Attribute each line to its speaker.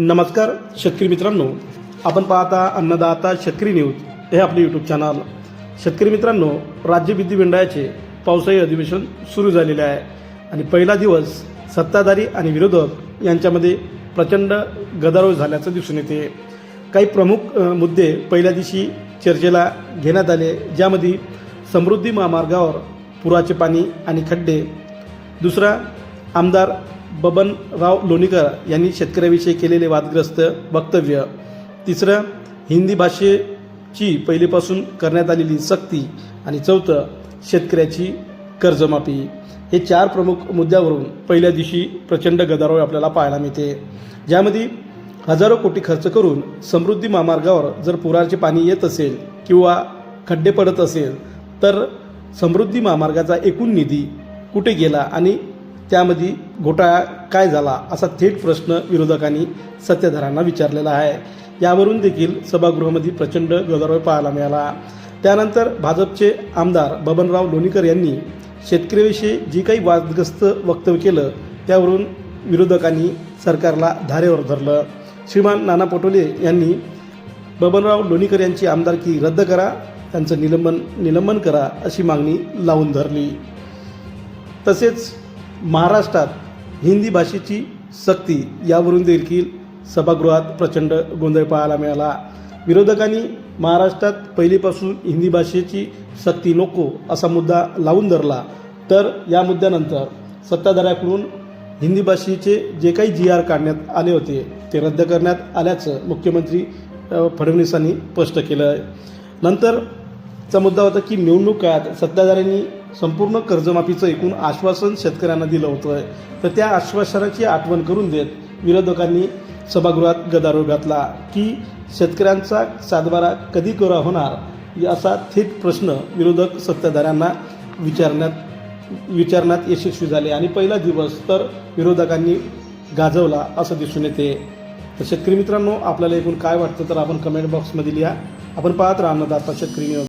Speaker 1: नमस्कार शेतकरी मित्रांनो. आपण पाहता अन्नदाता शेतकरी न्यूज हे आपले यूट्यूब चॅनल शेतकरी मित्रांनो राज्य विधिमंडळाचे पावसाळी अधिवेशन सुरू झालेले आहे. आणि पहिला दिवस सत्ताधारी आणि विरोधक यांच्यामध्ये प्रचंड गदारोळ झाल्याचं दिसून येते. काही प्रमुख मुद्दे पहिल्या दिवशी चर्चेला घेण्यात आले ज्यामध्ये समृद्धी महामार्गावर पुराचे पाणी आणि खड्डे. दुसरा आमदार बबनराव लोणीकर यांनी शेतकऱ्याविषयी केलेले वादग्रस्त वक्तव्य. तिसरं हिंदी भाषेची पहिलेपासून करण्यात आलेली सक्ती. आणि चौथं शेतकऱ्याची कर्जमाफी. हे चार प्रमुख मुद्द्यावरून पहिल्या दिवशी प्रचंड गदारोळ आपल्याला पाहायला मिळते. ज्यामध्ये हजारो कोटी खर्च करून समृद्धी महामार्गावर जर पुराचे पाणी येत असेल किंवा खड्डे पडत असेल तर समृद्धी महामार्गाचा एकूण निधी कुठे गेला आणि त्यामध्ये घोटाळा काय झाला असा थेट प्रश्न विरोधकांनी सत्ताधाऱ्यांना विचारलेला आहे. यावरून देखील सभागृहामध्ये प्रचंड गदारोळ पाहायला मिळाला. त्यानंतर भाजपचे आमदार बबनराव लोणीकर यांनी शेतकऱ्याविषयी जी काही वादग्रस्त वक्तव्य केलं त्यावरून विरोधकांनी सरकारला धारेवर धरलं. श्रीमान नाना पटोले यांनी बबनराव लोणीकर यांची आमदारकी रद्द करा त्यांचं निलंबन निलंबन करा अशी मागणी लावून धरली. तसेच महाराष्ट्रात हिंदी भाषेची सक्ती यावरून देखील सभागृहात प्रचंड गोंधळ पाहायला मिळाला. विरोधकांनी महाराष्ट्रात पहिलीपासून हिंदी भाषेची सक्ती नको असा मुद्दा लावून धरला. तर या मुद्द्यानंतर सत्ताधाऱ्याकडून हिंदी भाषेचे जे काही जी आर काढण्यात आले होते ते रद्द करण्यात आल्याचं मुख्यमंत्री फडणवीसांनी स्पष्ट केलं आहे नंतरचा मुद्दा होता की निवडणूक काळात सत्ताधाऱ्यांनी संपूर्ण कर्जमाफीचं एकूण आश्वासन शेतकऱ्यांना दिलं होतं तर त्या आश्वासनाची आठवण करून देत विरोधकांनी सभागृहात गदारोळ घातला की शेतकऱ्यांचा सातबारा कधी कोरा होणार असा थेट प्रश्न विरोधक सत्ताधाऱ्यांना विचारण्यात विचारण्यात यशस्वी झाले. आणि पहिला दिवस तर विरोधकांनी गाजवला असं दिसून येते. तर शेतकरी मित्रांनो आपल्याला एकूण काय वाटतं तर आपण कमेंट बॉक्समध्ये लिहा. आपण पाहत राहा अन्नदाता शेतकरी